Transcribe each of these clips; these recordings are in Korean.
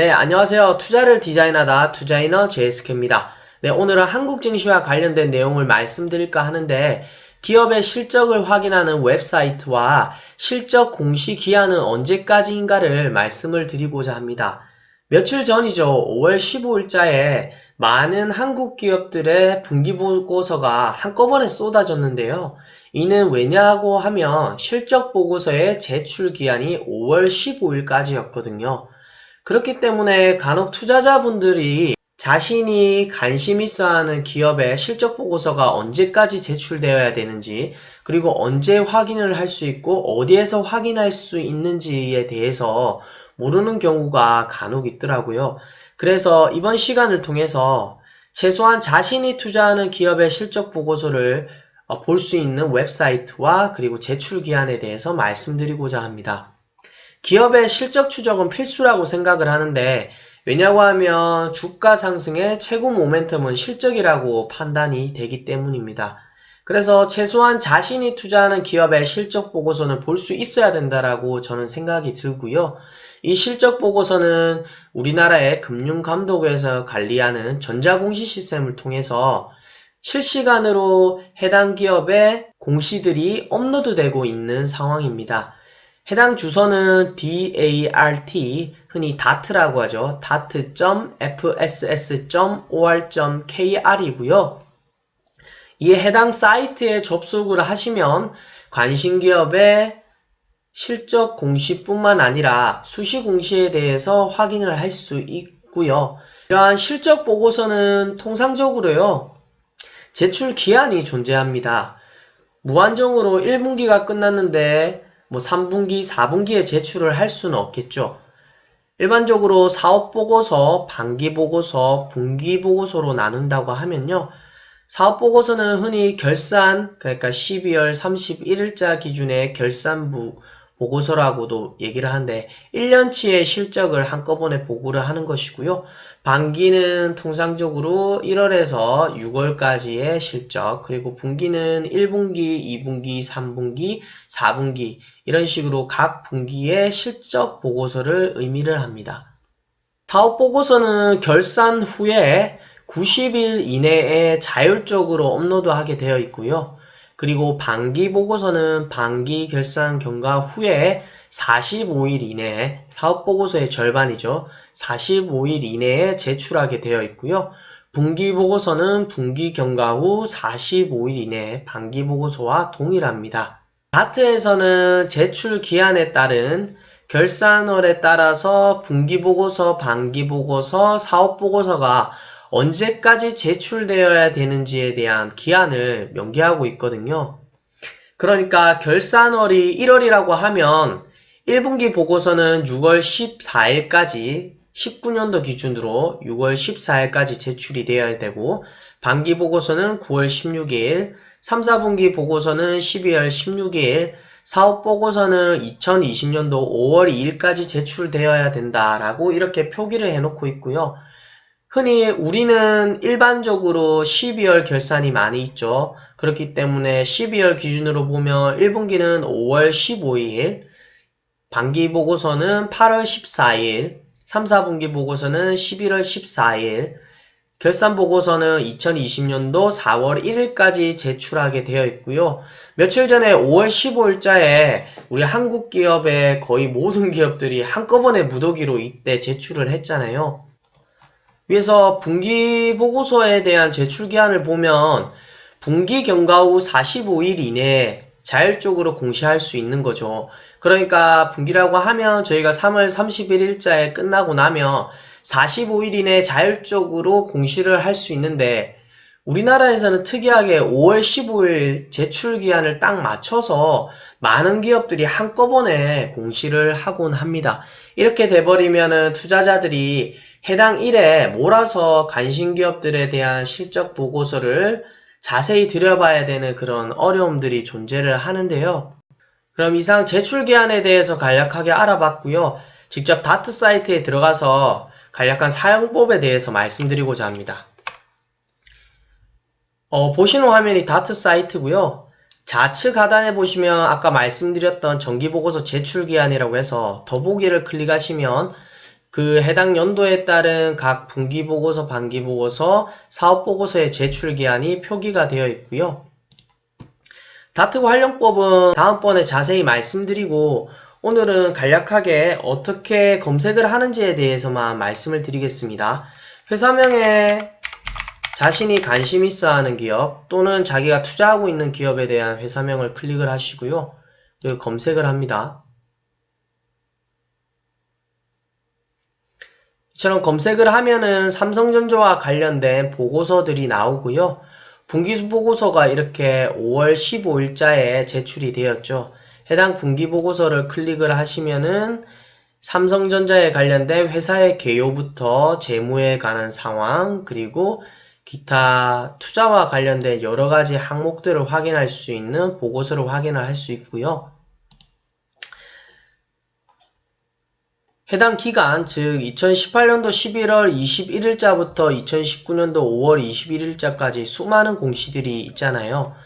네, 안녕하세요. 투자를 디자인하다 투자이너 제이스케입니다. 네, 오늘은 한국 증시와 관련된 내용을 말씀드릴까 하는데 기업의 실적을 확인하는 웹사이트와 실적 공시 기한은 언제까지인가를 말씀을 드리고자 합니다. 며칠 전이죠. 5월 15일자에 많은 한국 기업들의 분기 보고서가 한꺼번에 쏟아졌는데요. 이는 왜냐고 하면 실적 보고서의 제출 기한이 5월 15일까지였거든요. 그렇기 때문에 간혹 투자자분들이 자신이 관심 있어 하는 기업의 실적 보고서가 언제까지 제출되어야 되는지, 그리고 언제 확인을 할 수 있고, 어디에서 확인할 수 있는지에 대해서 모르는 경우가 간혹 있더라고요. 그래서 이번 시간을 통해서 최소한 자신이 투자하는 기업의 실적 보고서를 볼 수 있는 웹사이트와 그리고 제출 기한에 대해서 말씀드리고자 합니다. 기업의 실적 추적은 필수라고 생각을 하는데 왜냐고 하면 주가 상승의 최고 모멘텀은 실적이라고 판단이 되기 때문입니다. 그래서 최소한 자신이 투자하는 기업의 실적 보고서는 볼 수 있어야 된다라고 저는 생각이 들고요. 이 실적 보고서는 우리나라의 금융감독에서 관리하는 전자공시 시스템을 통해서 실시간으로 해당 기업의 공시들이 업로드되고 있는 상황입니다. 해당 주소는 dart 흔히 다트라고 하죠. dart.fss.or.kr이고요. 이에 해당 사이트에 접속을 하시면 관심 기업의 실적 공시뿐만 아니라 수시 공시에 대해서 확인을 할 수 있고요. 이러한 실적 보고서는 통상적으로요. 제출 기한이 존재합니다. 무한정으로 1분기가 끝났는데 뭐 3분기, 4분기에 제출을 할 수는 없겠죠. 일반적으로 사업 보고서, 반기 보고서, 분기 보고서로 나눈다고 하면요. 사업 보고서는 흔히 결산, 그러니까 12월 31일자 기준의 결산부 보고서라고도 얘기를 하는데 1년치의 실적을 한꺼번에 보고를 하는 것이고요. 반기는 통상적으로 1월에서 6월까지의 실적, 그리고 분기는 1분기, 2분기, 3분기, 4분기 이런 식으로 각 분기의 실적 보고서를 의미를 합니다. 사업 보고서는 결산 후에 90일 이내에 자율적으로 업로드하게 되어 있고요. 그리고 반기 보고서는 반기 결산 경과 후에 45일 이내에 사업 보고서의 절반이죠. 45일 이내에 제출하게 되어 있고요. 분기 보고서는 분기 경과 후 45일 이내에 반기 보고서와 동일합니다. 다트에서는 제출 기한에 따른 결산월에 따라서 분기 보고서, 반기 보고서, 사업 보고서가 언제까지 제출되어야 되는지에 대한 기한을 명기하고 있거든요. 그러니까 결산월이 1월이라고 하면 1분기 보고서는 6월 14일까지 19년도 기준으로 6월 14일까지 제출이 되어야 되고 반기 보고서는 9월 16일, 3, 4분기 보고서는 12월 16일, 사업 보고서는 2020년도 5월 2일까지 제출되어야 된다라고 이렇게 표기를 해놓고 있고요. 흔히 우리는 일반적으로 12월 결산이 많이 있죠. 그렇기 때문에 12월 기준으로 보면 1분기는 5월 15일, 반기 보고서는 8월 14일, 3, 4분기 보고서는 11월 14일, 결산 보고서는 2020년도 4월 1일까지 제출하게 되어 있고요. 며칠 전에 5월 15일자에 우리 한국 기업의 거의 모든 기업들이 한꺼번에 무더기로 이때 제출을 했잖아요. 위에서 분기 보고서에 대한 제출 기한을 보면 분기 경과 후 45일 이내에 자율적으로 공시할 수 있는 거죠. 그러니까 분기라고 하면 저희가 3월 31일자에 끝나고 나면 45일 이내에 자율적으로 공시를 할 수 있는데 우리나라에서는 특이하게 5월 15일 제출 기한을 딱 맞춰서 많은 기업들이 한꺼번에 공시를 하곤 합니다. 이렇게 돼버리면은 투자자들이 해당 일에 몰아서 관심 기업들에 대한 실적 보고서를 자세히 들여봐야 되는 그런 어려움들이 존재를 하는데요. 그럼 이상 제출 기한에 대해서 간략하게 알아봤고요. 직접 다트 사이트에 들어가서 간략한 사용법에 대해서 말씀드리고자 합니다. 어, 보시는 화면이 다트 사이트고요. 좌측 하단에 보시면 아까 말씀드렸던 정기보고서 제출 기한이라고 해서 더보기를 클릭하시면 그 해당 연도에 따른 각 분기 보고서, 반기 보고서, 사업 보고서의 제출 기한이 표기가 되어 있고요. 다트 활용법은 다음번에 자세히 말씀드리고 오늘은 간략하게 어떻게 검색을 하는지에 대해서만 말씀을 드리겠습니다. 회사명에 자신이 관심 있어 하는 기업 또는 자기가 투자하고 있는 기업에 대한 회사명을 클릭을 하시고요. 그리고 검색을 합니다. 이처럼 검색을 하면은 삼성전자와 관련된 보고서들이 나오고요. 분기 보고서가 이렇게 5월 15일자에 제출이 되었죠. 해당 분기 보고서를 클릭을 하시면은 삼성전자에 관련된 회사의 개요부터 재무에 관한 상황, 그리고 기타 투자와 관련된 여러 가지 항목들을 확인할 수 있는 보고서를 확인을 할 수 있고요. 해당 기간, 즉 2018년도 11월 21일자부터 2019년도 5월 21일자까지 수많은 공시들이 있잖아요.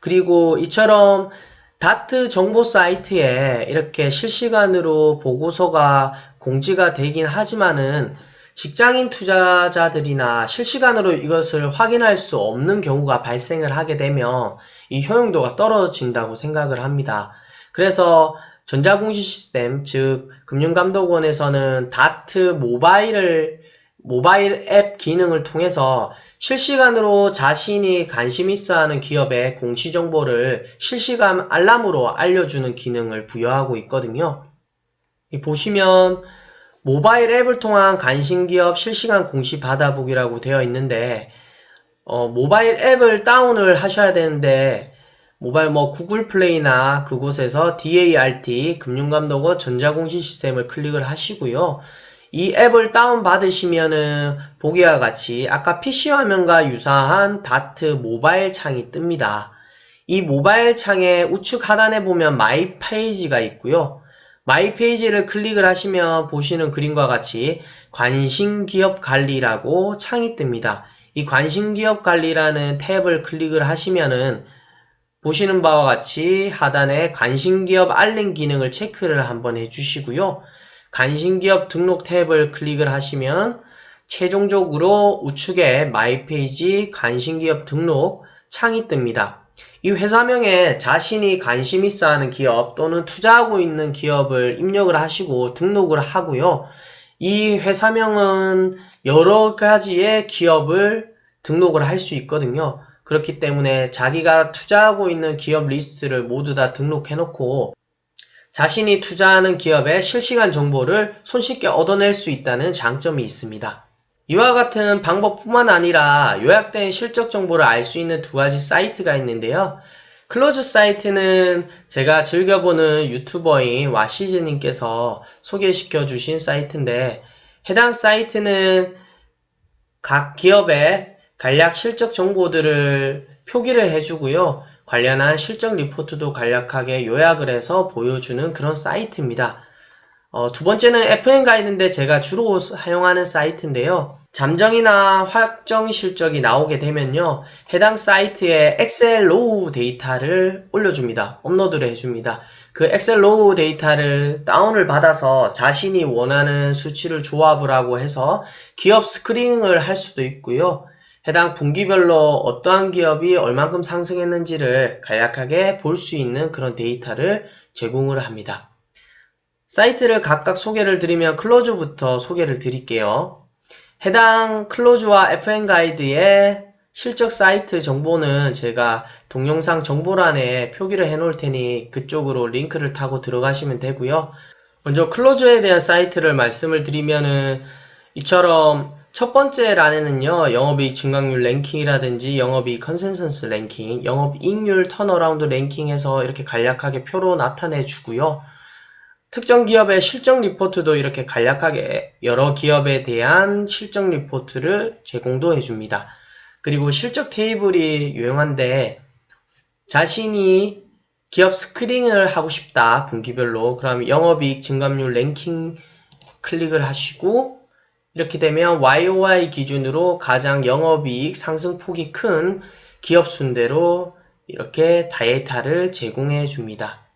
그리고 이처럼 다트 정보 사이트에 이렇게 실시간으로 보고서가 공지가 되긴 하지만은 직장인 투자자들이나 실시간으로 이것을 확인할 수 없는 경우가 발생을 하게 되면 이 효용도가 떨어진다고 생각을 합니다. 그래서 전자공시 시스템, 즉 금융감독원에서는 다트 모바일을 모바일 앱 기능을 통해서 실시간으로 자신이 관심 있어 하는 기업의 공시 정보를 실시간 알람으로 알려주는 기능을 부여하고 있거든요. 이 보시면 모바일 앱을 통한 관심 기업 실시간 공시 받아보기라고 되어 있는데 어, 모바일 앱을 다운을 하셔야 되는데 모바일 뭐 구글 플레이나 그곳에서 DART 금융감독원 전자공시 시스템을 클릭을 하시고요. 이 앱을 다운 받으시면은 보기와 같이 아까 PC 화면과 유사한 다트 모바일 창이 뜹니다. 이 모바일 창의 우측 하단에 보면 마이 페이지가 있고요. 마이 페이지를 클릭을 하시면 보시는 그림과 같이 관심 기업 관리라고 창이 뜹니다. 이 관심 기업 관리라는 탭을 클릭을 하시면은 보시는 바와 같이 하단에 관심기업 알림 기능을 체크를 한번 해주시고요. 관심기업 등록 탭을 클릭을 하시면 최종적으로 우측에 마이 페이지 관심기업 등록 창이 뜹니다. 이 회사명에 자신이 관심 있어 하는 기업 또는 투자하고 있는 기업을 입력을 하시고 등록을 하고요. 이 회사명은 여러 가지의 기업을 등록을 할 수 있거든요. 그렇기 때문에 자기가 투자하고 있는 기업 리스트를 모두 다 등록해 놓고 자신이 투자하는 기업의 실시간 정보를 손쉽게 얻어낼 수 있다는 장점이 있습니다. 이와 같은 방법뿐만 아니라 요약된 실적 정보를 알 수 있는 두 가지 사이트가 있는데요. 클로즈 사이트는 제가 즐겨보는 유튜버인 와시즈님께서 소개시켜 주신 사이트인데 해당 사이트는 각 기업의 간략 실적 정보들을 표기를 해주고요. 관련한 실적 리포트도 간략하게 요약을 해서 보여주는 그런 사이트입니다. 어, 두 번째는 FN 가이드인데 제가 주로 사용하는 사이트인데요. 잠정이나 확정 실적이 나오게 되면요. 해당 사이트에 엑셀 로우 데이터를 올려줍니다. 업로드를 해줍니다. 그 엑셀 로우 데이터를 다운을 받아서 자신이 원하는 수치를 조합을 하고 해서 기업 스크린을 할 수도 있고요. 해당 분기별로 어떠한 기업이 얼만큼 상승했는지를 간략하게 볼 수 있는 그런 데이터를 제공을 합니다. 사이트를 각각 소개를 드리면 클로즈부터 소개를 드릴게요. 해당 클로즈와 FN 가이드의 실적 사이트 정보는 제가 동영상 정보란에 표기를 해 놓을 테니 그쪽으로 링크를 타고 들어가시면 되고요. 먼저 클로즈에 대한 사이트를 말씀을 드리면은 이처럼 첫 번째 란에는요, 영업이익 증강률 랭킹이라든지 영업이익 컨센서스 랭킹, 영업이익률 턴어라운드 랭킹에서 이렇게 간략하게 표로 나타내 주고요. 특정 기업의 실적 리포트도 이렇게 간략하게 여러 기업에 대한 실적 리포트를 제공도 해줍니다. 그리고 실적 테이블이 유용한데 자신이 기업 스크린을 하고 싶다 분기별로 그럼 영업이익 증감률 랭킹 클릭을 하시고 이렇게 되면 YOY 기준으로 가장 영업이익 상승폭이 큰 기업 순대로 이렇게 데이터를 제공해 줍니다.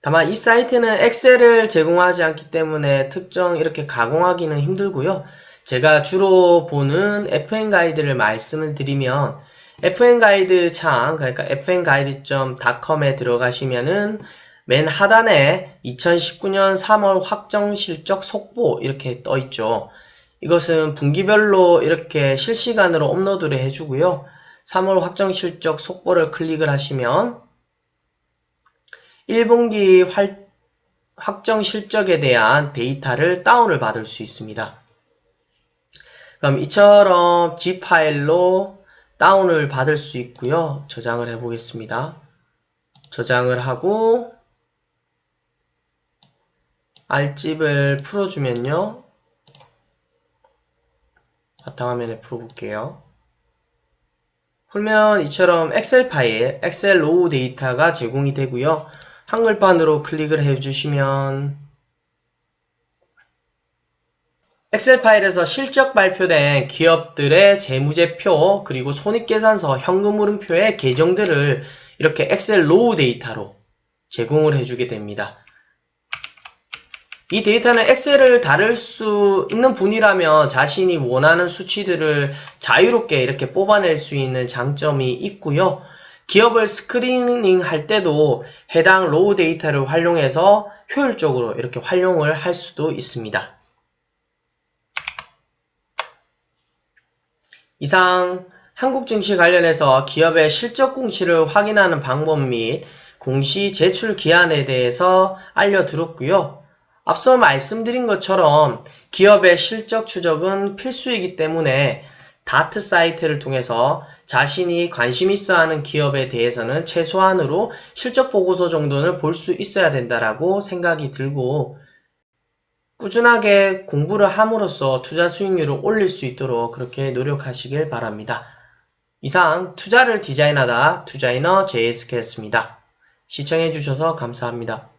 다만 이 사이트는 엑셀을 제공하지 않기 때문에 특정 이렇게 가공하기는 힘들고요. 제가 주로 보는 FN 가이드를 말씀을 드리면 FN 가이드 창 그러니까 fn가이드.com에 들어가시면은 맨 하단에 2019년 3월 확정 실적 속보 이렇게 떠 있죠. 이것은 분기별로 이렇게 실시간으로 업로드를 해주고요. 3월 확정 실적 속보를 클릭을 하시면 1분기 활- 확정 실적에 대한 데이터를 다운을 받을 수 있습니다. 그럼 이처럼 zip 파일로 다운을 받을 수 있고요. 저장을 해 보겠습니다. 저장을 하고 알집을 풀어주면요. 바탕화면에 풀어볼게요. 풀면 이처럼 엑셀 파일, 엑셀 로우 데이터가 제공이 되고요. 한글판으로 클릭을 해주시면 엑셀 파일에서 실적 발표된 기업들의 재무제표 그리고 손익계산서 현금흐름표의 계정들을 이렇게 엑셀 로우 데이터로 제공을 해주게 됩니다. 이 데이터는 엑셀을 다룰 수 있는 분이라면 자신이 원하는 수치들을 자유롭게 이렇게 뽑아낼 수 있는 장점이 있고요. 기업을 스크리닝 할 때도 해당 로우 데이터를 활용해서 효율적으로 이렇게 활용을 할 수도 있습니다. 이상 한국 증시 관련해서 기업의 실적 공시를 확인하는 방법 및 공시 제출 기한에 대해서 알려드렸고요. 앞서 말씀드린 것처럼 기업의 실적 추적은 필수이기 때문에 다트 사이트를 통해서 자신이 관심 있어 하는 기업에 대해서는 최소한으로 실적 보고서 정도는 볼 수 있어야 된다라고 생각이 들고 꾸준하게 공부를 함으로써 투자 수익률을 올릴 수 있도록 그렇게 노력하시길 바랍니다. 이상 투자를 디자인하다 투자이너 JSK였습니다. 시청해주셔서 감사합니다.